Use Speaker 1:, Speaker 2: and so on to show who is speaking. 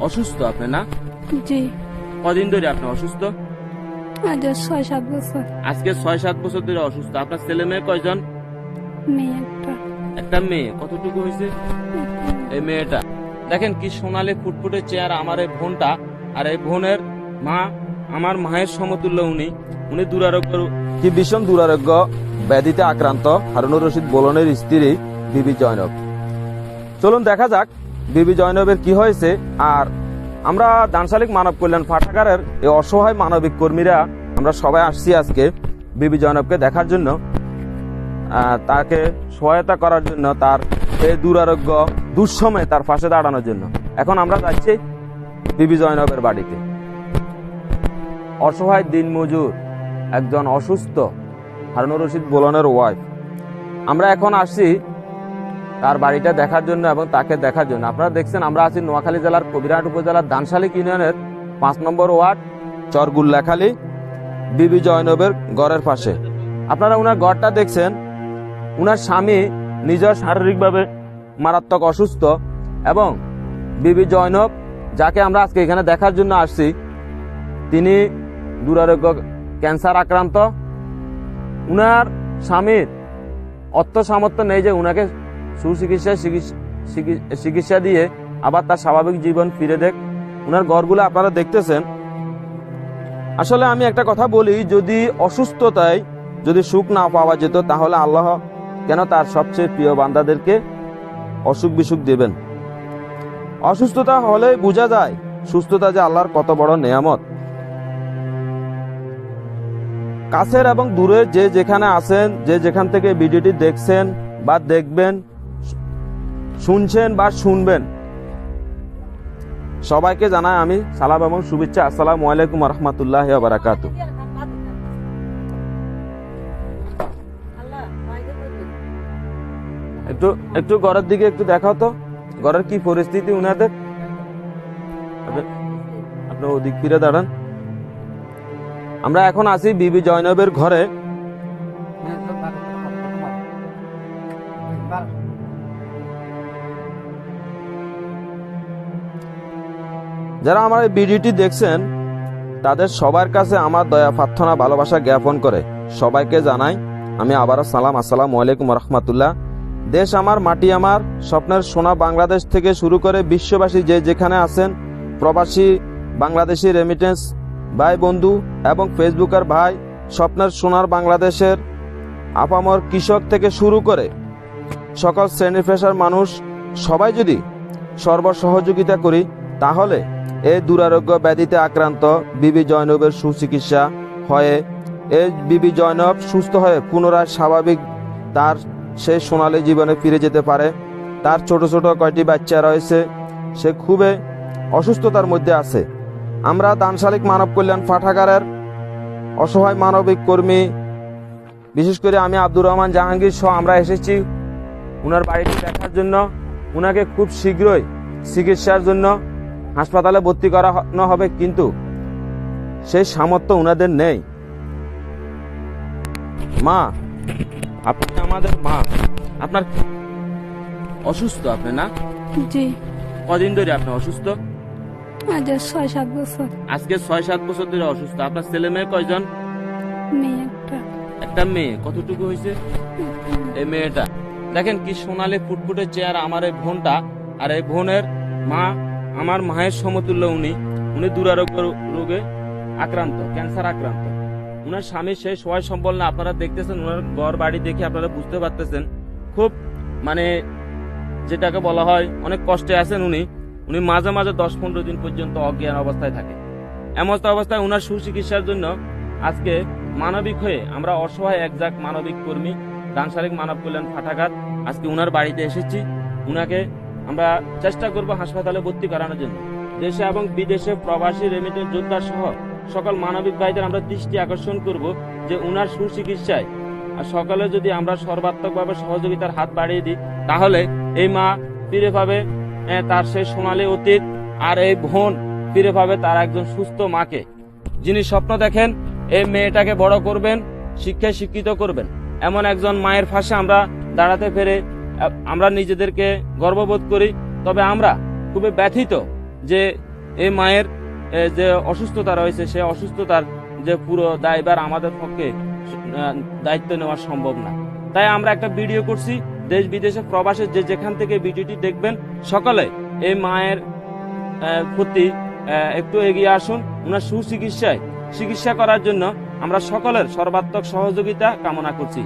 Speaker 1: অসুস্থ আপনি না?
Speaker 2: জি।
Speaker 1: কদিন ধরে আপনি অসুস্থ?
Speaker 2: আজ ছয় সাত বছর।
Speaker 1: আজকে ছয় সাত বছর ধরে অসুস্থ। আপনার ছেলে মেয়ে কয়জন?
Speaker 2: মেয়ে একটা।
Speaker 1: একটা মেয়ে। কতটুকু হয়েছে? এই মেয়েটা। দেখেন কি সোনালি ফুটফুটে চেয়ার আমার এই বোনটা আর এই বোনের মা আমার মায়ের সমতুল্য উনি। উনি দুরারোগ্য
Speaker 3: কি ভীষণ দুরারোগ্য ব্যাধিতে আক্রান্ত হারুনুর রশিদ বোলনের স্ত্রী বিবি জয়নব। চলুন দেখা যাক বিবি জয়নবের কি হয়েছে? আর আমরা দানশালিক মানব কল্যাণ পাঠাগারের এই অসহায় মানবিক কর্মীরা আমরা সবাই আসছি আজকে বিবি জয়নবকে দেখার জন্য। তাকে সহায়তা করার জন্য, তার এই দুরারোগ্য দুঃসময়ে তার পাশে দাঁড়ানোর জন্য। এখন আমরা যাচ্ছি বিবি জয়নবের বাড়িতে। অসহায় দিনমজুর, একজন অসুস্থ হারুনুর রশিদ বোলনের ওয়াইফ আমরা এখন আসছি তার বাড়িটা দেখার জন্য এবং তাকে দেখার জন্য। আপনারা দেখছেন, আমরা আছি নোয়াখালী জেলার কবিরাট উপজেলার দানশালিক ইউনিয়নের পাঁচ নম্বর ওয়ার্ড, চরগুল্লাখালী, বিবি জয়নবের গড়ের পাশে। আপনারা উনার গড়টা দেখছেন, উনার স্বামী নিজের শারীরিকভাবে মারাত্মক অসুস্থ এবং বিবি জয়নব, যাকে আমরা আজকে এখানে দেখার জন্য আসছি, তিনি দুরারোগ্য ক্যান্সার আক্রান্ত। উনার স্বামীর অর্থ সামর্থ্য নেই যে উনাকে সুচিকিৎসা চিকিৎসা- দিয়ে আবার তার স্বাভাবিক জীবন ফিরে দেখ। ওনার ঘরগুলো আপনারা দেখতেছেন। আসলে আমি একটা কথা বলি, যদি অসুস্থতায় যদি সুখ না পাওয়া যেত, তাহলে আল্লাহ কেন তার সবচেয়ে প্রিয় বান্দাদেরকে অসুখ বিসুখ দেবেন? অসুস্থতা হলে বোঝা যায়, সুস্থতা যে আল্লাহর কত বড় নেয়ামত। কাছের এবং দূরের যে যেখানে আছেন, যে যেখান থেকে ভিডিওটি দেখছেন বা দেখবেন শুনছেন বা শুনবেন। সবাইকে জানাই আমি সালাম এবং শুভেচ্ছা। আসসালামু আলাইকুম রহমতুল্লাহ বারাকাত একটু একটু ঘরের দিকে একটু দেখাও তো। ঘরের কি পরিস্থিতি উনাদের? আপনার আপনি ওদিক ফিরে দাঁড়ান। আমরা এখন আছি বিবি জয়নবের ঘরে। যারা আমার এই ভিডিওটি দেখছেন, তাদের সবার কাছে আমার দয়া, প্রার্থনা, ভালোবাসা জ্ঞাপন করে সবাইকে জানাই, আমি আবারও সালাম, আসসালামু আলাইকুম রহমতুল্লাহ দেশ আমার, মাটি আমার, স্বপ্নের সোনা বাংলাদেশ থেকে শুরু করে বিশ্ববাসী যে যেখানে আছেন, প্রবাসী, বাংলাদেশি রেমিটেন্স ভাই, বন্ধু এবং ফেসবুকের ভাই, স্বপ্নের সোনার বাংলাদেশের আপামর কৃষক থেকে শুরু করে সকল শ্রেণি পেশার মানুষ, সবাই যদি সর্বসহযোগিতা করি, তাহলে এই দুরারোগ্য ব্যাধিতে আক্রান্ত বিবি জয়নবের সুচিকিৎসা হয়ে এই বিবি জয়নব সুস্থ হয়ে পুনরায় স্বাভাবিক তার সেই সোনালী জীবনে ফিরে যেতে পারে। তার ছোট ছোট কয়টি বাচ্চা রয়েছে, সে খুবই অসুস্থতার মধ্যে আছে। আমরা দানশালিক মানব কল্যাণ পাঠাগারের অসহায় মানবিক কর্মী, বিশেষ করে আমি আব্দুর রহমান জাহাঙ্গীর সহ আমরা এসেছি ওনার বাড়িটি দেখার জন্য। ওনাকে খুব শীঘ্রই চিকিৎসার জন্য হাসপাতালে ভর্তি করানো হবে কিন্তু সেই সামর্থ্য ওনাদের নেই। মা আপনি আমাদের মা।
Speaker 1: আপনার অসুস্থ আপনি না?
Speaker 2: জি।
Speaker 1: কদিন ধরে আপনি অসুস্থ?
Speaker 2: আজ ছয় সাত বছর।
Speaker 1: আজকে ছয় সাত বছর ধরে অসুস্থ। আপনার ছেলে মেয়ে কয়জন?
Speaker 2: মেয়ে একটা।
Speaker 1: একটা মেয়ে। কতটুকু হয়েছে? এই মেয়েটা। দেখেন কি সোনালি ফুটফুটে চেয়ার আমার এই বোনটা আর এই বোনের মা আমার মায়ের সমতুল্য উনি। উনি দুরারোগ্য রোগে আক্রান্ত, ক্যান্সার আক্রান্ত। উনার স্বামী সেই সহায় সম্বল না, আপনারা দেখতেছেন, উনার ঘর বাড়ি দেখে আপনারা বুঝতে পারতেছেন। খুব মানে যেটাকে বলা হয়, অনেক কষ্টে আছেন উনি। উনি মাঝে মাঝে দশ পনেরো দিন পর্যন্ত অজ্ঞান অবস্থায় থাকে। এমন অবস্থায় উনার সুচিকিৎসার জন্য আজকে মানবিক হয়ে আমরা অসহায় একজাক মানবিক কর্মী দানসারিক মানব কল্যাণ ফাটাঘাত আজকে উনার বাড়িতে এসেছি। উনাকে আমরা চেষ্টা করব হাসপাতালে ভর্তি করানোর জন্য। দেশে এবং বিদেশে প্রবাসী রেমিটেন্স যোদ্ধা সহ সকল মানবিক ভাইদের আমরা দৃষ্টি আকর্ষণ করব যে উনার সুচিকিৎসায়। আর সকালে যদি আমরা সর্বাত্মকভাবে সহযোগিতার হাত বাড়িয়ে দিই, তাহলে এই মা ফিরে পাবে তার সেই সোনালী অতীত, আর এই বোন ফিরে পাবে তার একজন সুস্থ মাকে। যিনি স্বপ্ন দেখেন, এই মেয়েটাকে বড় করবেন, শিক্ষায় শিক্ষিত করবেন। এমন একজন মায়ের ফাঁসে আমরা দাঁড়াতে পেরে আমরা নিজেদেরকে গর্ববোধ করি, তবে আমরা খুবই ব্যথিত যে
Speaker 3: এই মায়ের যে অসুস্থতা রয়েছে, সে অসুস্থতার যে পুরো দায়বার আমাদের পক্ষে দায়িত্ব নেওয়া সম্ভব না। তাই আমরা একটা ভিডিও করছি, দেশ বিদেশে প্রবাসে যে যেখান থেকে ভিডিওটি দেখবেন, সকলে এই মায়ের প্রতি একটু এগিয়ে আসুন। ওনার সুচিকিৎসায়, চিকিৎসা করার জন্য আমরা সকলের সর্বাত্মক সহযোগিতা কামনা করছি।